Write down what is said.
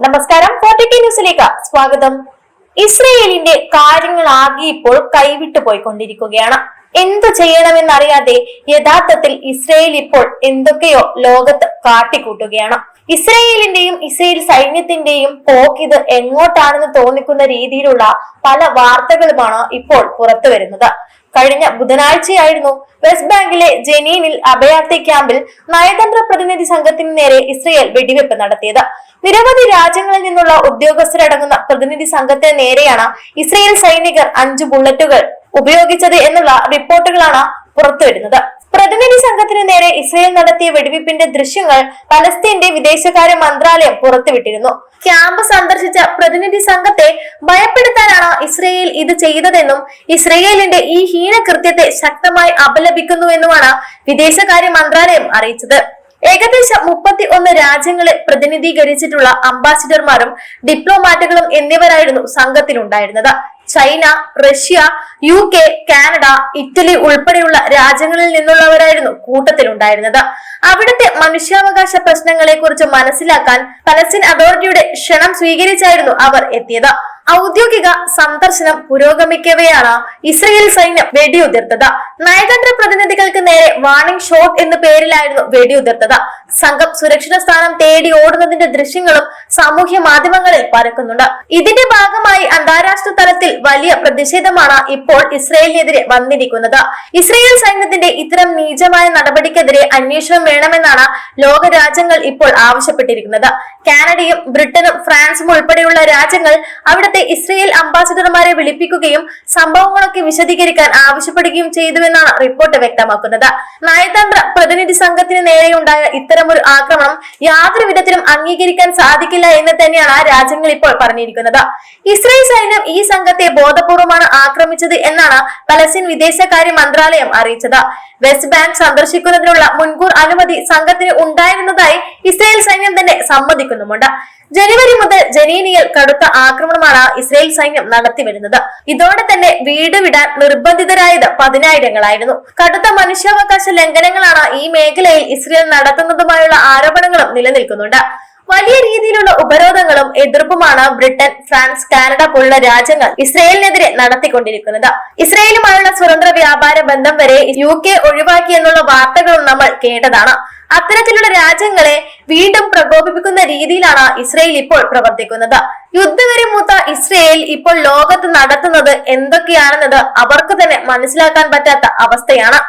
നമസ്കാരം. ഫോർട്ടി ന്യൂസിലേക്ക് സ്വാഗതം. ഇസ്രയേലിന്റെ കാര്യങ്ങൾ ആകെ ഇപ്പോൾ കൈവിട്ടു പോയിക്കൊണ്ടിരിക്കുകയാണ്. എന്തു ചെയ്യണമെന്നറിയാതെ യഥാർത്ഥത്തിൽ ഇസ്രയേൽ ഇപ്പോൾ എന്തൊക്കെയോ ലോകത്ത് കാട്ടിക്കൂട്ടുകയാണ്. ഇസ്രയേലിന്റെയും ഇസ്രയേൽ സൈന്യത്തിന്റെയും പോക്ക് ഇത് എങ്ങോട്ടാണെന്ന് തോന്നിക്കുന്ന രീതിയിലുള്ള പല വാർത്തകളുമാണ് ഇപ്പോൾ പുറത്തു വരുന്നത്. കഴിഞ്ഞ ബുധനാഴ്ചയായിരുന്നു വെസ്റ്റ് ബാങ്കിലെ ജനീനിൽ അഭയാർത്ഥി ക്യാമ്പിൽ നയതന്ത്ര പ്രതിനിധി സംഘത്തിന് നേരെ ഇസ്രയേൽ വെടിവെപ്പ് നടത്തിയത്. നിരവധി രാജ്യങ്ങളിൽ നിന്നുള്ള ഉദ്യോഗസ്ഥരടങ്ങുന്ന പ്രതിനിധി സംഘത്തിന് നേരെയാണ് ഇസ്രയേൽ സൈനികർ അഞ്ചു ബുള്ളറ്റുകൾ ഉപയോഗിച്ചത് എന്നുള്ള റിപ്പോർട്ടുകളാണ് പുറത്തുവരുന്നത് പ്രതിനിധി സംഘത്തിനു നേരെ ഇസ്രയേൽ നടത്തിയ വെടിവെപ്പിന്റെ ദൃശ്യങ്ങൾ പലസ്തീന്റെ വിദേശകാര്യ മന്ത്രാലയം പുറത്തുവിട്ടിരുന്നു. ക്യാമ്പ് സന്ദർശിച്ച പ്രതിനിധി സംഘത്തെ ഭയപ്പെടുത്താനാണ് ഇസ്രയേൽ ഇത് ചെയ്തതെന്നും ഇസ്രയേലിന്റെ ഈ ഹീനകൃത്യത്തെ ശക്തമായി അപലപിക്കുന്നുവെന്നുമാണ് വിദേശകാര്യ മന്ത്രാലയം അറിയിച്ചത്. ഏകദേശം മുപ്പത്തി ഒന്ന് രാജ്യങ്ങളെ പ്രതിനിധീകരിച്ചിട്ടുള്ള അംബാസിഡർമാരും ഡിപ്ലോമാറ്റുകളും എന്നിവരായിരുന്നു സംഘത്തിലുണ്ടായിരുന്നത്. China Russia U K Canada Italy ഉൾപ്പെടെയുള്ള രാജ്യങ്ങളിൽ നിന്നുള്ളവരായിരുന്നു കൂട്ടത്തിലുണ്ടായിരുന്നത്. അവിടുത്തെ മനുഷ്യാവകാശ പ്രശ്നങ്ങളെ കുറിച്ച് മനസ്സിലാക്കാൻ പലസ്തീൻ അതോറിറ്റിയുടെ ക്ഷണം സ്വീകരിച്ചായിരുന്നു അവർ എത്തിയത്. ഔദ്യോഗിക സന്ദർശനം പുരോഗമിക്കവെയാണ് ഇസ്രയേൽ സൈന്യം വെടിയുതിർത്തത്. നയതന്ത്ര പ്രതിനിധികൾക്ക് നേരെ വാണിംഗ് ഷോട്ട് എന്ന പേരിലായിരുന്നു വെടിയുതിർത്തത്. സംഘം സുരക്ഷിത സ്ഥാനം തേടി ഓടുന്നതിന്റെ ദൃശ്യങ്ങളും സാമൂഹ്യ മാധ്യമങ്ങളിൽ പരക്കുന്നുണ്ട്. ഇതിന്റെ ഭാഗമായി അന്താരാഷ്ട്ര തലത്തിൽ വലിയ പ്രതിഷേധമാണ് ഇപ്പോൾ ഇസ്രയേലിനെതിരെ വന്നിരിക്കുന്നത്. ഇസ്രയേൽ സൈന്യത്തിന്റെ ഇത്തരം നീചമായ നടപടിക്കെതിരെ അന്വേഷണം വേണമെന്നാണ് ലോക രാജ്യങ്ങൾ ഇപ്പോൾ ആവശ്യപ്പെട്ടിരിക്കുന്നത്. കാനഡയും ബ്രിട്ടനും ഫ്രാൻസും ഉൾപ്പെടെയുള്ള രാജ്യങ്ങൾ അവിടുത്തെ ഇസ്രയേൽ അംബാസിഡർമാരെ വിളിപ്പിക്കുകയും സംഭവങ്ങളൊക്കെ വിശദീകരിക്കാൻ ആവശ്യപ്പെടുകയും ചെയ്തുവെന്നാണ് റിപ്പോർട്ട് വ്യക്തമാക്കുന്നത്. നയതന്ത്ര പ്രതിനിധി സംഘത്തിന് നേരെയുണ്ടായ ഇത്തരമൊരു ആക്രമണം യാതൊരു വിധത്തിലും അംഗീകരിക്കാൻ സാധിക്കില്ല എന്ന് തന്നെയാണ് ആ രാജ്യങ്ങൾ ഇപ്പോൾ പറഞ്ഞിരിക്കുന്നത്. ഇസ്രയേൽ സൈന്യം ഈ സംഘത്തെ ബോധപൂർവമാണ് ആക്രമിച്ചത് എന്നാണ് പലസ്തീൻ വിദേശകാര്യ മന്ത്രാലയം അറിയിച്ചത്. വെസ്റ്റ് ബാങ്ക് സന്ദർശിക്കുന്നതിനുള്ള മുൻകൂർ അനുമതി സംഘത്തിന് ഉണ്ടായിരുന്നതായി ഇസ്രയേൽ സൈന്യം തന്നെ സമ്മതിക്കുന്നുമുണ്ട്. ജനുവരി മുതൽ ജനീനിയിൽ കടുത്ത ആക്രമണമാണ് ഇസ്രയേൽ സൈന്യം നടത്തിവരുന്നത്. ഇതോടെ തന്നെ വീട് വിടാൻ നിർബന്ധിതരായത് പതിനായിരങ്ങളായിരുന്നു. കടുത്ത മനുഷ്യാവകാശ ലംഘനങ്ങളാണ് ഈ മേഖലയിൽ ഇസ്രയേൽ നടത്തുന്നതുമായുള്ള ആരോപണങ്ങളും നിലനിൽക്കുന്നുണ്ട്. വലിയ രീതിയിലുള്ള ഉപരോധങ്ങളും എതിർപ്പുമാണ് ബ്രിട്ടൻ ഫ്രാൻസ് കാനഡ പോലുള്ള രാജ്യങ്ങൾ ഇസ്രയേലിനെതിരെ നടത്തിക്കൊണ്ടിരിക്കുന്നത്. ഇസ്രയേലുമായുള്ള സ്വതന്ത്ര വ്യാപാര ബന്ധം വരെ യു കെ ഒഴിവാക്കിയെന്നുള്ള വാർത്തകളും നമ്മൾ കേട്ടതാണ്. അത്തരത്തിലുള്ള രാജ്യങ്ങളെ വീണ്ടും പ്രകോപിപ്പിക്കുന്ന രീതിയിലാണ് ഇസ്രയേൽ ഇപ്പോൾ പ്രവർത്തിക്കുന്നത്. യുദ്ധവരെ മൂത്ത ഇസ്രയേൽ ഇപ്പോൾ ലോകത്ത് നടത്തുന്നത് എന്തൊക്കെയാണെന്നത് അവർക്ക് തന്നെ മനസ്സിലാക്കാൻ പറ്റാത്ത അവസ്ഥയാണ്.